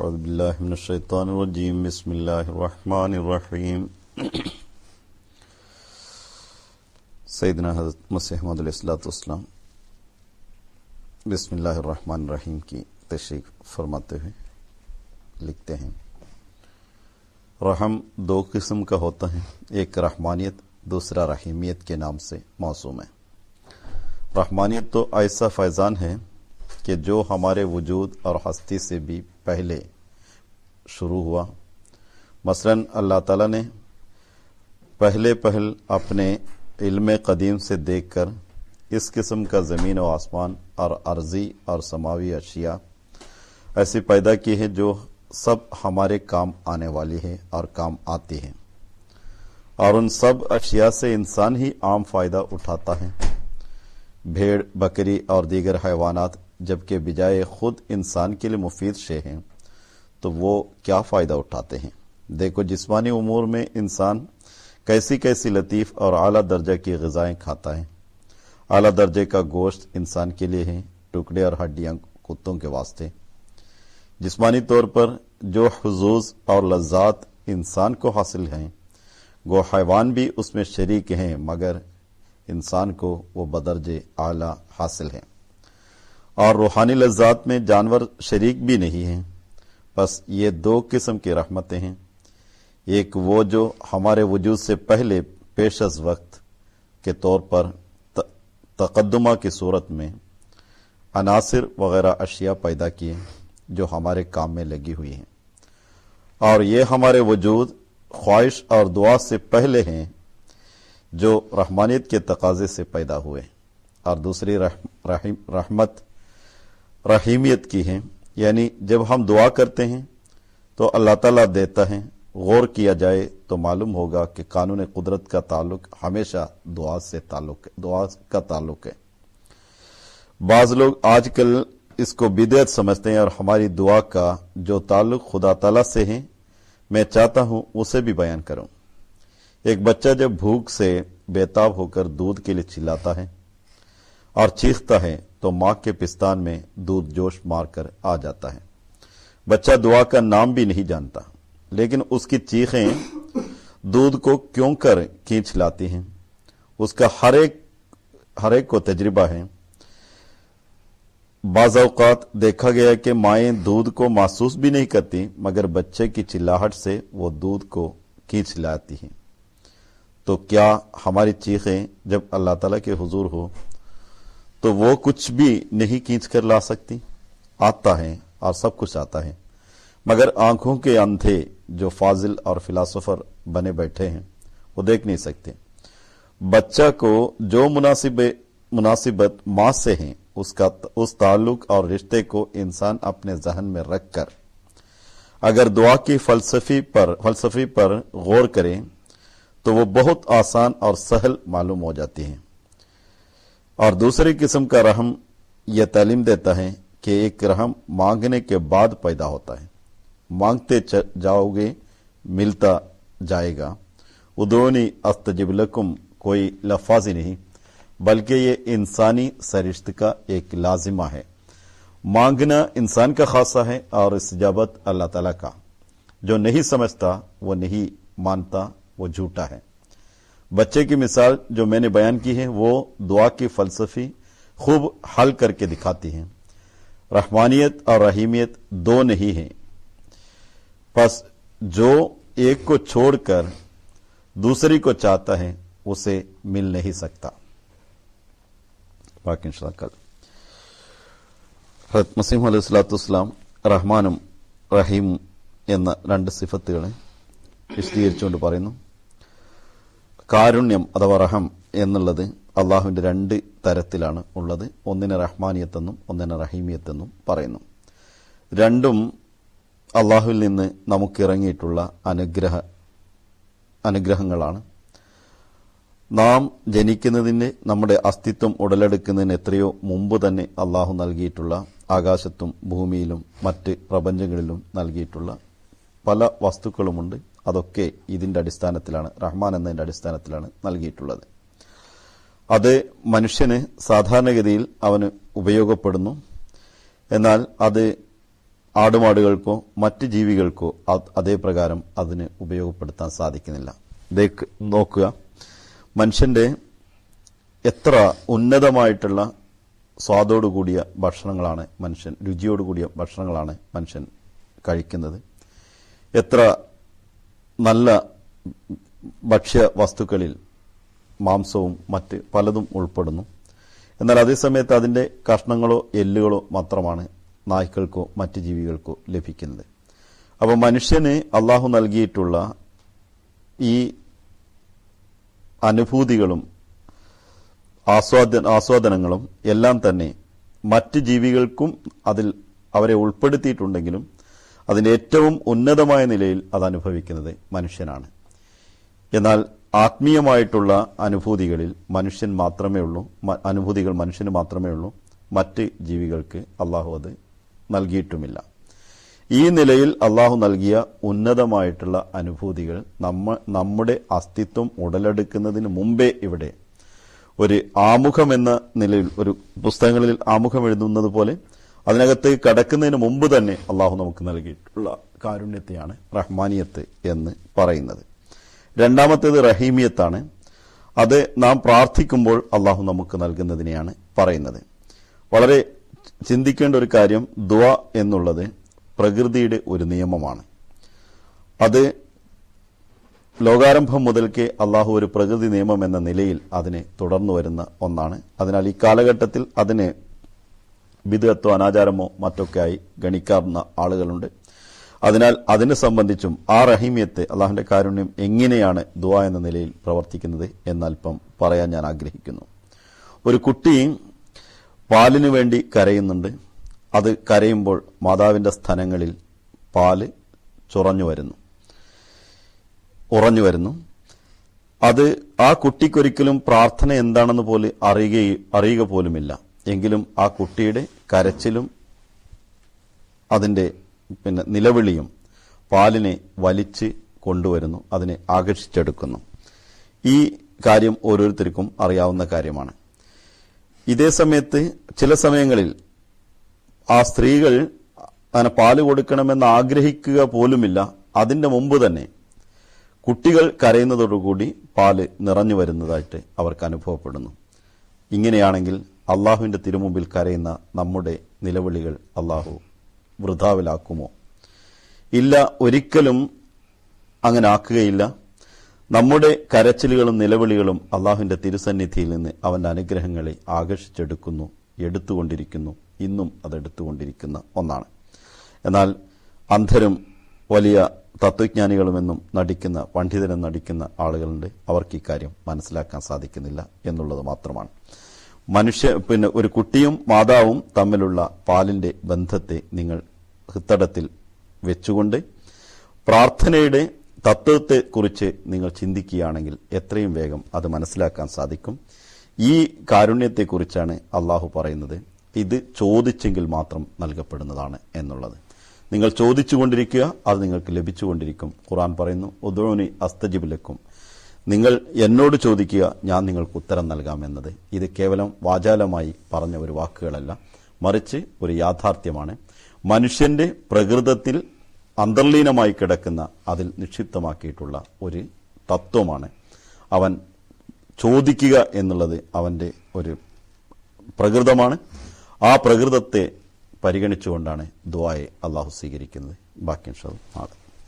أعوذ بالله من الشيطان الرجيم بسم الله الرحمن الرحيم سيدنا حضرت مسیح محمد علیہ الصلوۃ والسلام بسم اللہ الرحمن الرحیم کی تشریح فرماتے ہوئے لکھتے ہیں۔ رحم دو قسم کا ہوتا ہے، ایک رحمانیت، دوسرا رحیمیت کے نام سے موسوم ہے۔ رحمانیت تو ایسا فیضان ہے کہ جو ہمارے وجود اور ہستی سے بھی پہلے شروع ہوا۔ مثلا اللہ تعالیٰ نے پہلے پہل اپنے علم قدیم سے دیکھ کر اس قسم کا زمین و آسمان اور عرضی اور سماوی اشیاء ایسی پیدا کی ہے جو سب ہمارے کام آنے والی ہے اور کام آتی ہے اور ان سب اشیاء سے انسان ہی عام فائدہ اٹھاتا ہے۔ بھیڑ، بکری اور دیگر حیوانات جبکہ بجائے خود انسان کے لیے مفید شے ہیں، تو وہ کیا فائدہ اٹھاتے ہیں؟ دیکھو، جسمانی امور میں انسان کیسی کیسی لطیف اور اعلیٰ درجہ کی غذائیں کھاتا ہے۔ اعلیٰ درجے کا گوشت انسان کے لیے ہے ٹکڑے اور ہڈیاں کتوں کے واسطے۔ جسمانی طور پر جو حضوظ اور لذات انسان کو حاصل ہیں، وہ حیوان بھی اس میں شریک ہیں، مگر انسان کو وہ بدرج اعلی حاصل ہیں۔ اور روحانی لذات میں جانور شریک بھی نہیں ہیں۔ بس یہ دو قسم کی رحمتیں ہیں۔ ایک وہ جو ہمارے وجود سے پہلے پیش از وقت کے طور پر تقدمہ کی صورت میں عناصر وغیرہ اشیاء پیدا کیے جو ہمارے کام میں لگی ہوئی ہیں۔ اور یہ ہمارے وجود خواہش اور دعا سے پہلے ہیں جو رحمانیت کے تقاضے سے پیدا ہوئے۔ اور دوسری رحم، رحمت رحیمیت کی ہے یعنی جب ہم دعا کرتے ہیں تو اللہ تعالیٰ دیتا ہے، غور کیا جائے تو معلوم ہوگا کہ قانون قدرت کا تعلق ہمیشہ دعا سے تعلق ہے دعا کا تعلق ہے۔ بعض لوگ آج کل اس کو بدعت سمجھتے ہیں اور ہماری دعا کا جو تعلق خدا تعالیٰ سے ہے، میں چاہتا ہوں اسے بھی بیان کروں۔ ایک بچہ جب بھوک سے بےتاب ہو کر دودھ کے لیے چلاتا ہے اور چیختا ہے تو ماں کے پستان میں دودھ جوش مار کر آ جاتا ہے۔ بچہ دعا کا نام بھی نہیں جانتا، لیکن اس کی چیخیں دودھ کو کیوں کر کھینچ لاتی ہیں؟ اس کا ہر ایک ہر ایک کو تجربہ ہے۔ بعض اوقات دیکھا گیا کہ مائیں دودھ کو محسوس بھی نہیں کرتی، مگر بچے کی چلاہٹ سے وہ دودھ کو کھینچ لاتی ہیں۔ تو کیا ہماری چیخیں جب اللہ تعالیٰ کے حضور ہو تو وہ کچھ بھی نہیں کھینچ کر لا سکتی۔ آتا ہے اور سب کچھ آتا ہے۔ مگر آنکھوں کے اندھے جو فاضل اور فلاسفر بنے بیٹھے ہیں، وہ دیکھ نہیں سکتے۔ بچہ کو جو مناسب مناسبت ماں سے ہیں، اس کا اس تعلق اور رشتے کو انسان اپنے ذہن میں رکھ کر۔ اگر دعا کی فلسفی پر فلسفی پر غور کریں، تو وہ بہت آسان اور سہل معلوم ہو جاتی ہیں۔ اور دوسری قسم کا رحم یہ تعلیم دیتا ہے کہ ایک رحم مانگنے کے بعد پیدا ہوتا ہے۔ مانگتے جاؤ گے، ملتا جائے گا۔ ادونی استجب لکم، کوئی لفاظ ہی نہیں، بلکہ یہ انسانی سرشت کا ایک لازمہ ہے۔ مانگنا انسان کا خاصہ ہے اور استجابت اللہ تعالی کا۔ جو نہیں سمجھتا، وہ نہیں مانتا، وہ جھوٹا ہے۔ بچے کی مثال جو میں نے بیان کی ہے، وہ دعا کی فلسفی خوب حل کر کے دکھاتی ہے رحمانیت اور رحیمیت دو نہیں ہیں۔ بس جو ایک کو چھوڑ کر دوسری کو چاہتا ہے، اسے مل نہیں سکتا۔ باقی انشاءاللہ کل۔ ഹത് മസീം അലൈഹി السلام വസ്സലാം رحیم റഹീം എന്ന രണ്ട് സിഫത്തുകളെ വിശദീകരിച്ചുകൊണ്ട് പറയുന്നു. കാരുണ്യം അഥവാ റഹം എന്നുള്ളത് അള്ളാഹുവിന്റെ രണ്ട് തരത്തിലാണ് ഉള്ളത്. ഒന്നിനെ റഹ്മാനിയത്തെന്നും ഒന്നിനെ റഹീമിയത്തെന്നും പറയുന്നു. രണ്ടും അള്ളാഹുവിൽ നിന്ന് നമുക്കിറങ്ങിയിട്ടുള്ള അനുഗ്രഹ അനുഗ്രഹങ്ങളാണ്. നാം ജനിക്കുന്നതിന് നമ്മുടെ അസ്തിത്വം ഉടലെടുക്കുന്നതിന് എത്രയോ മുമ്പ് തന്നെ അള്ളാഹു നൽകിയിട്ടുള്ള ആകാശത്തും ഭൂമിയിലും മറ്റ് പ്രപഞ്ചങ്ങളിലും നൽകിയിട്ടുള്ള പല വസ്തുക്കളുമുണ്ട്. അതൊക്കെ ഇതിന്റെ അടിസ്ഥാനത്തിലാണ് റഹ്മാൻ എന്നതിന്റെ അടിസ്ഥാനത്തിലാണ് നൽകിയിട്ടുള്ളത്. അത് മനുഷ്യന് സാധാരണഗതിയിൽ അവന് ഉപയോഗപ്പെടുന്നു. എന്നാൽ അത് ആടുമാടുകൾക്കോ മറ്റ് ജീവികൾക്കോ അതേപ്രകാരം അതേ പ്രകാരം അതിന് ഉപയോഗപ്പെടുത്താൻ സാധിക്കുന്നില്ല. നോക്കുക. മനുഷ്യന്റെ എത്ര ഉന്നതമായിട്ടുള്ള സ്വാദോടുകൂടിയ ഭക്ഷണങ്ങളാണ് മനുഷ്യൻ രുചിയോടുകൂടിയ ഭക്ഷണങ്ങളാണ് മനുഷ്യൻ കഴിക്കുന്നത്. എത്ര നല്ല ഭക്ഷ്യ വസ്തുക്കളിൽ മാംസവും മറ്റ് പലതും ഉൾപ്പെടുന്നു. എന്നാൽ അതേസമയത്ത് അതിന്റെ കഷ്ണങ്ങളോ എല്ലുകളോ മാത്രമാണ് നായ്ക്കൾക്കോ മറ്റ് ജീവികൾക്കോ ലഭിക്കുന്നത്. അപ്പോൾ മനുഷ്യന് അള്ളാഹു നൽകിയിട്ടുള്ള ഈ അനുഭൂതികളും ആസ്വാദ ആസ്വാദനങ്ങളും എല്ലാം തന്നെ മറ്റ് ജീവികൾക്കും അതിൽ അവരെ ഉൾപ്പെടുത്തിയിട്ടുണ്ടെങ്കിലും അതിന്റെ ഏറ്റവും ഉന്നതമായ നിലയിൽ അത് അനുഭവിക്കുന്നത് മനുഷ്യനാണ്. എന്നാൽ ആത്മീയമായിട്ടുള്ള അനുഭൂതികളിൽ മനുഷ്യൻ മാത്രമേ ഉള്ളൂ അനുഭൂതികൾ മനുഷ്യന് മാത്രമേ ഉള്ളൂ മറ്റ് ജീവികൾക്ക് അള്ളാഹു അത് നൽകിയിട്ടുമില്ല. ഈ നിലയിൽ അള്ളാഹു നൽകിയ ഉന്നതമായിട്ടുള്ള അനുഭൂതികൾ നമ്മ നമ്മുടെ അസ്തിത്വം ഉടലെടുക്കുന്നതിന് മുമ്പേ ഇവിടെ ഒരു ആമുഖം എന്ന നിലയിൽ ഒരു പുസ്തകങ്ങളിൽ ആമുഖം എഴുതുന്നത് പോലെ അതിനകത്ത് കടക്കുന്നതിന് മുമ്പ് തന്നെ അള്ളാഹു നമുക്ക് നൽകിയിട്ടുള്ള കാരുണ്യത്തെയാണ് റഹ്മാനിയത്ത് എന്ന് പറയുന്നത്. രണ്ടാമത്തേത് റഹീമിയത്താണ്. അത് നാം പ്രാർത്ഥിക്കുമ്പോൾ അള്ളാഹു നമുക്ക് നൽകുന്നതിനെയാണ് പറയുന്നത്. വളരെ ചിന്തിക്കേണ്ട ഒരു കാര്യം ദ എന്നുള്ളത് പ്രകൃതിയുടെ ഒരു നിയമമാണ്. അത് ലോകാരംഭം മുതൽക്കേ അള്ളാഹു ഒരു പ്രകൃതി നിയമം എന്ന നിലയിൽ അതിനെ തുടർന്നു വരുന്ന ഒന്നാണ്. അതിനാൽ ഈ കാലഘട്ടത്തിൽ അതിന് വിദഗ്ധോ അനാചാരമോ മറ്റൊക്കെയായി ഗണിക്കാവുന്ന ആളുകളുണ്ട്. അതിനാൽ അതിനെ സംബന്ധിച്ചും ആ റഹീമിയത്തെ അള്ളാഹിന്റെ കാരുണ്യം എങ്ങനെയാണ് ദുവ എന്ന നിലയിൽ പ്രവർത്തിക്കുന്നത് എന്നല്പം പറയാൻ ഞാൻ ആഗ്രഹിക്കുന്നു. ഒരു കുട്ടി പാലിനു വേണ്ടി കരയുന്നുണ്ട്. അത് കരയുമ്പോൾ മാതാവിന്റെ സ്ഥലങ്ങളിൽ പാൽ ചുറഞ്ഞു വരുന്നു. ഉറഞ്ഞു വരുന്നു. അത് ആ കുട്ടിക്കൊരിക്കലും പ്രാർത്ഥന എന്താണെന്ന് പോലും അറിയുക അറിയുക പോലുമില്ല. എങ്കിലും ആ കുട്ടിയുടെ കരച്ചിലും അതിന്റെ പിന്നെ നിലവിളിയും പാലിനെ വലിച്ച് കൊണ്ടുവരുന്നു അതിനെ ആകർഷിച്ചെടുക്കുന്നു. ഈ കാര്യം ഓരോരുത്തർക്കും അറിയാവുന്ന കാര്യമാണ്. ഇതേ സമയത്ത് ചില സമയങ്ങളിൽ ആ സ്ത്രീകൾ അങ്ങനെ പാൽ കൊടുക്കണമെന്ന് ആഗ്രഹിക്കുക പോലുമില്ല. അതിന്റെ മുമ്പ് തന്നെ കുട്ടികൾ കരയുന്നതോടുകൂടി പാൽ നിറഞ്ഞു വരുന്നതായിട്ട് അവർക്ക് അനുഭവപ്പെടുന്നു. ഇങ്ങനെയാണെങ്കിൽ അള്ളാഹുവിന്റെ തിരുമുമ്പിൽ കരയുന്ന നമ്മുടെ നിലവിളികൾ അള്ളാഹു വൃഥാവിലാക്കുമോ? ഇല്ല ഒരിക്കലും അങ്ങനെ ആക്കുകയില്ല. നമ്മുടെ കരച്ചിലുകളും നിലവിളികളും അള്ളാഹുവിന്റെ തിരുസന്നിധിയിൽ നിന്ന് അവന്റെ അനുഗ്രഹങ്ങളെ ആകർഷിച്ചെടുക്കുന്നു എടുത്തുകൊണ്ടിരിക്കുന്നു. ഇന്നും അതെടുത്തുകൊണ്ടിരിക്കുന്ന ഒന്നാണ്. എന്നാൽ അന്ധരും വലിയ തത്വജ്ഞാനികളുമെന്നും നടിക്കുന്ന പണ്ഡിതരും നടിക്കുന്ന ആളുകളുണ്ട്. അവർക്ക് ഇക്കാര്യം മനസ്സിലാക്കാൻ സാധിക്കുന്നില്ല എന്നുള്ളത് മാത്രമാണ്. മനുഷ്യ പിന്നെ ഒരു കുട്ടിയും മാതാവും തമ്മിലുള്ള പാലിന്റെ ബന്ധത്തെ നിങ്ങൾ ഹൃത്തടത്തിൽ വെച്ചുകൊണ്ട് പ്രാർത്ഥനയുടെ തത്വത്തെ കുറിച്ച് നിങ്ങൾ ചിന്തിക്കുകയാണെങ്കിൽ എത്രയും വേഗം അത് മനസ്സിലാക്കാൻ സാധിക്കും. ഈ കാരുണ്യത്തെക്കുറിച്ചാണ് അള്ളാഹു പറയുന്നത്. ഇത് ചോദിച്ചെങ്കിൽ മാത്രം നൽകപ്പെടുന്നതാണ് എന്നുള്ളത്. നിങ്ങൾ ചോദിച്ചുകൊണ്ടിരിക്കുക അത് നിങ്ങൾക്ക് ലഭിച്ചുകൊണ്ടിരിക്കും. ഖുറാൻ പറയുന്നു ഉദോനി അസ്തജിബിലക്കും നിങ്ങൾ എന്നോട് ചോദിക്കുക ഞാൻ നിങ്ങൾക്ക് ഉത്തരം നൽകാമെന്നത് ഇത് കേവലം വാചാലമായി പറഞ്ഞ ഒരു വാക്കുകളല്ല. മറിച്ച് ഒരു യാഥാർത്ഥ്യമാണ്. മനുഷ്യന്റെ പ്രകൃതത്തിൽ അന്തർലീനമായി കിടക്കുന്ന അതിൽ നിക്ഷിപ്തമാക്കിയിട്ടുള്ള ഒരു തത്വമാണ്. അവൻ ചോദിക്കുക എന്നുള്ളത് അവന്റെ ഒരു പ്രകൃതമാണ്. ആ പ്രകൃതത്തെ പരിഗണിച്ചുകൊണ്ടാണ് ദുആയെ അള്ളാഹു സ്വീകരിക്കുന്നത്. ബാക്കി നാളെ